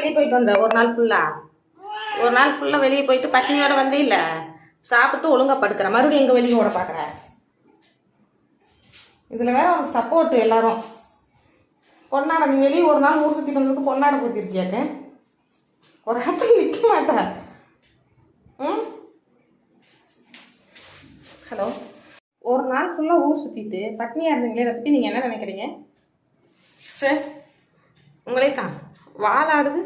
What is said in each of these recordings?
வெளியே போயிட்டு வந்த ஒரு நாள் ஃபுல்லாக ஒரு நாள் ஃபுல்லாக வெளியே போயிட்டு பட்டினியோட வந்தே இல்லை. சாப்பிட்டு ஒழுங்கா படுக்கிற. மறுபடியும் எங்கே வெளியே ஓட பார்க்குற இதில் வேற உனக்கு சப்போர்ட் எல்லாரும். பொன்னாட நீ வெளியே ஒரு நாள் ஊர் சுற்றி வந்ததுக்கு பொன்னாட போத்திருக்கியாக்க ஒரு இடத்துல நிற்க மாட்டா. ம்? ஹலோ? ஒரு நாள் ஃபுல்லாக ஊர் சுற்றிட்டு பட்னியாக இருந்தீங்களே இதை பற்றி நீங்கள் என்ன நினைக்கிறீங்க? சார் உங்களே தான். வாழாடுது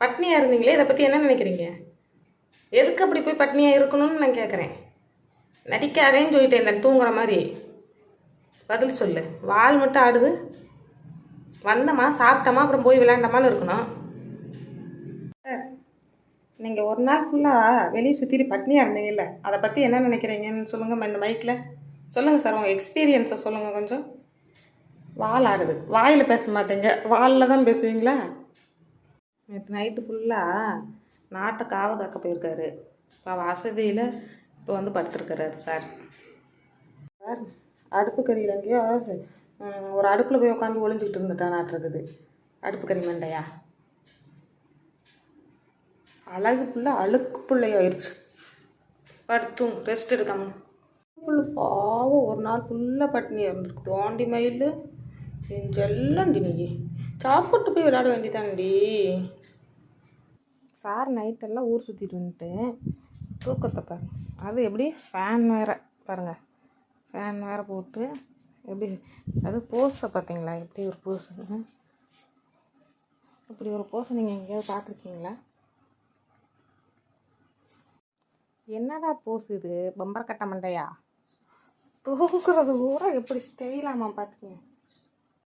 பட்னியாக இருந்தீங்களே? இதை பற்றி என்ன நினைக்கிறீங்க? எதுக்கு அப்படி போய் பட்னியாக இருக்கணும்னு நான் கேட்குறேன் நடிக்காதேன்னு சொல்லிட்டேன் இந்த தூங்குற மாதிரி. பதில் சொல்லு. வால் மட்டும் ஆடுது. வந்தோமா சாப்பிட்டோமா அப்புறம் போய் விளையாண்டமான்னு இருக்கணும். நீங்கள் ஒரு நாள் ஃபுல்லாக வெளியே சுற்றிட்டு பட்னியாக இருந்தீங்கல்ல அதை பற்றி என்ன நினைக்கிறீங்கன்னு சொல்லுங்கள் இந்த மைக்கில் சொல்லுங்கள் சார் உங்கள் எக்ஸ்பீரியன்ஸை சொல்லுங்கள் கொஞ்சம். வால் ஆடுது. வாயில் பேச மாட்டீங்க. வாலில் தான் பேசுவீங்களா? நேற்று நைட்டு ஃபுல்லாக நாட்டை காவ காக்க போயிருக்காரு. இப்போ வசதியில் இப்போ வந்து படுத்துருக்கிறாரு சார் சார் அடுப்பு கறியில் எங்கேயோ ஒரு அடுப்பில் போய் உட்காந்து ஒளிஞ்சிக்கிட்டு இருந்துட்டா நாட்டுருக்குது அடுப்பு கறி மண்டையா? அழகு புள்ள அழுக்கு பிள்ளையாயிருச்சு படுத்தும் ரெஸ்ட் எடுக்காம. புள்ள பாவம் ஒரு நாள் ஃபுல்லாக பட்டினியாக இருந்திருக்கு. தோண்டி மயில் என் செல்லண்டி நீ. சாப்பிட்டு போய் விளையாட வேண்டியதாண்டி சார் நைட்டெல்லாம் ஊர் சுற்றிட்டு வந்துட்டு தூக்கத்தை பாருங்க அது எப்படி? ஃபேன் வேறு பாருங்க. ஃபேன் வேறு போட்டு எப்படி அது போஸை பார்த்தீங்களா? எப்படி ஒரு போஸ் இப்படி ஒரு போஸை நீங்கள் எங்கேயாவது பார்த்துருக்கீங்களா? என்னடா போஸ் இது? பம்பர் கட்ட மண்டையா? தூக்குறது கூட எப்படி ஸ்டைலாமா பார்த்துக்கங்க.